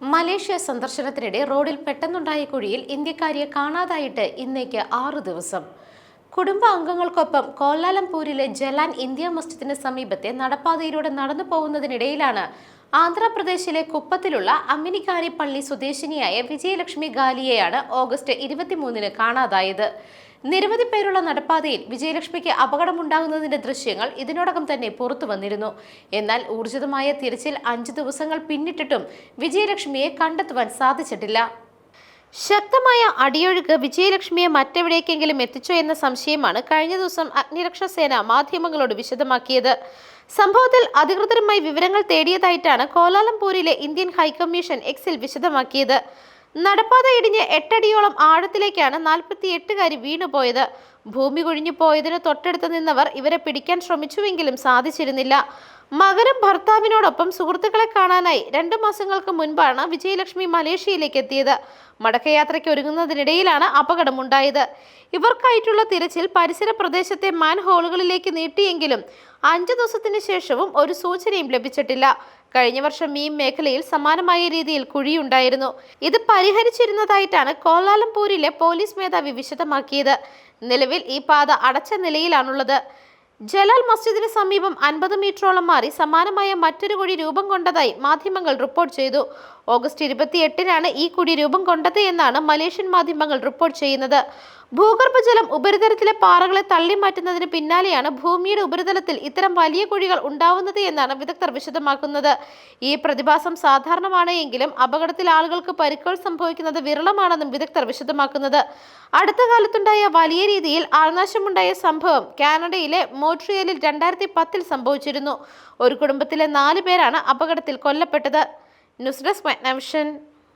Malaysia സന്ദർശനത്തിനിടെ റോഡിൽ പെട്ടെന്നുണ്ടായ കുഴിയിൽ ഇന്ത്യക്കാരിയെ കാണാതായിട്ട് ഇന്നേക്ക് ആറു ദിവസം. കുടുംബ അംഗങ്ങൾക്കൊപ്പം കോലാലംപൂരിലെ ജലാൻ ഇന്ത്യ മസ്ജിദിന് സമീപത്തെ നടപ്പാതയിലൂടെ നടന്നു പോകുന്നതിനിടയിലാണ് ആന്ധ്രാപ്രദേശിലെ കുപ്പത്തിലുള്ള അമ്മിനിക്കാരി പള്ളി സ്വദേശിനിയായ വിജയലക്ഷ്മി ഗാലിയെയാണ് ഓഗസ്റ്റ് ഇരുപത്തിമൂന്നിന് കാണാതായത്. നിരവധി പേരുള്ള നടപ്പാതയിൽ വിജയലക്ഷ്മിക്ക് അപകടമുണ്ടാകുന്നതിന്റെ ദൃശ്യങ്ങൾ ഇതിനോടകം തന്നെ പുറത്തു വന്നിരുന്നു. എന്നാൽ ഊർജിതമായ തിരച്ചിൽ അഞ്ച് ദിവസങ്ങൾ പിന്നിട്ടിട്ടും വിജയലക്ഷ്മിയെ കണ്ടെത്തുവാൻ സാധിച്ചിട്ടില്ല. ശക്തമായ അടിയൊഴുക്ക് വിജയലക്ഷ്മിയെ മറ്റെവിടേക്കെങ്കിലും എത്തിച്ചോ എന്ന സംശയമാണ് കഴിഞ്ഞ ദിവസം അഗ്നിരക്ഷാ സേന മാധ്യമങ്ങളോട് വിശദമാക്കിയത്. സംഭവത്തിൽ അധികൃതരുമായി വിവരങ്ങൾ തേടിയതായിട്ടാണ് കോലാലംപൂരിലെ ഇന്ത്യൻ ഹൈക്കമ്മീഷൻ എക്സിൽ വിശദമാക്കിയത്. നടപ്പാത ഇടിഞ്ഞ് എട്ടടിയോളം ആഴത്തിലേക്കാണ് നാൽപ്പത്തി എട്ടുകാരി വീണുപോയത്. ഭൂമി കുഴിഞ്ഞു പോയതിന് തൊട്ടടുത്ത് നിന്നവർ ഇവരെ പിടിക്കാൻ ശ്രമിച്ചുവെങ്കിലും സാധിച്ചിരുന്നില്ല. മകനും ഭർത്താവിനോടൊപ്പം സുഹൃത്തുക്കളെ കാണാനായി രണ്ടു മാസങ്ങൾക്ക് മുൻപാണ് വിജയലക്ഷ്മി മലേഷ്യയിലേക്ക് എത്തിയത്. മടക്കയാത്രയ്ക്ക് ഒരുങ്ങുന്നതിനിടയിലാണ് അപകടമുണ്ടായത്. ഇവർക്കായിട്ടുള്ള തിരച്ചിൽ പരിസര പ്രദേശത്തെ മാൻ ഹോളുകളിലേക്ക് നീട്ടിയെങ്കിലും അഞ്ചു ദിവസത്തിന് ശേഷവും ഒരു സൂചനയും ലഭിച്ചിട്ടില്ല. കഴിഞ്ഞ വർഷം ഈ മേഖലയിൽ സമാനമായ രീതിയിൽ കുഴിയുണ്ടായിരുന്നു. ഇത് പരിഹരിച്ചിരുന്നതായിട്ടാണ് കോലാലംപൂരിലെ പോലീസ് മേധാവി വിശദമാക്കിയത്. നിലവിൽ ഈ പാത അടച്ച നിലയിലാണുള്ളത്. ജലാൽ മസ്ജിദിന് സമീപം അൻപത് മീറ്ററോളം മാറി സമാനമായ മറ്റൊരു കുഴി രൂപം കൊണ്ടതായി മാധ്യമങ്ങൾ റിപ്പോർട്ട് ചെയ്തു. ഓഗസ്റ്റ് ഇരുപത്തിയെട്ടിനാണ് ഈ കുഴി രൂപം കൊണ്ടത് എന്നാണ് മലേഷ്യൻ മാധ്യമങ്ങൾ റിപ്പോർട്ട് ചെയ്യുന്നത്. ഭൂഗർഭജലം ഉപരിതലത്തിലെ പാറകളെ തള്ളി തള്ളിമാറ്റുന്നതിന് പിന്നാലെയാണ് ഭൂമിയുടെ ഉപരിതലത്തിൽ ഇത്തരം വലിയ കുഴികൾ ഉണ്ടാവുന്നത് എന്നാണ് വിദഗ്ധർ വിശദമാക്കുന്നത്. ഈ പ്രതിഭാസം സാധാരണമാണ് എങ്കിലും അപകടത്തിൽ ആളുകൾക്ക് പരിക്കുകൾ സംഭവിക്കുന്നത് വിരളമാണെന്നും വിദഗ്ധർ വിശദമാക്കുന്നത്. അടുത്ത കാലത്തുണ്ടായ വലിയ രീതിയിൽ ആൾനാശമുണ്ടായ സംഭവം കാനഡയിലെ മോട്രിയലിൽ രണ്ടായിരത്തി പത്തിൽ സംഭവിച്ചിരുന്നു. ഒരു കുടുംബത്തിലെ നാല് പേരാണ് അപകടത്തിൽ കൊല്ലപ്പെട്ടത്. News desk Magnavision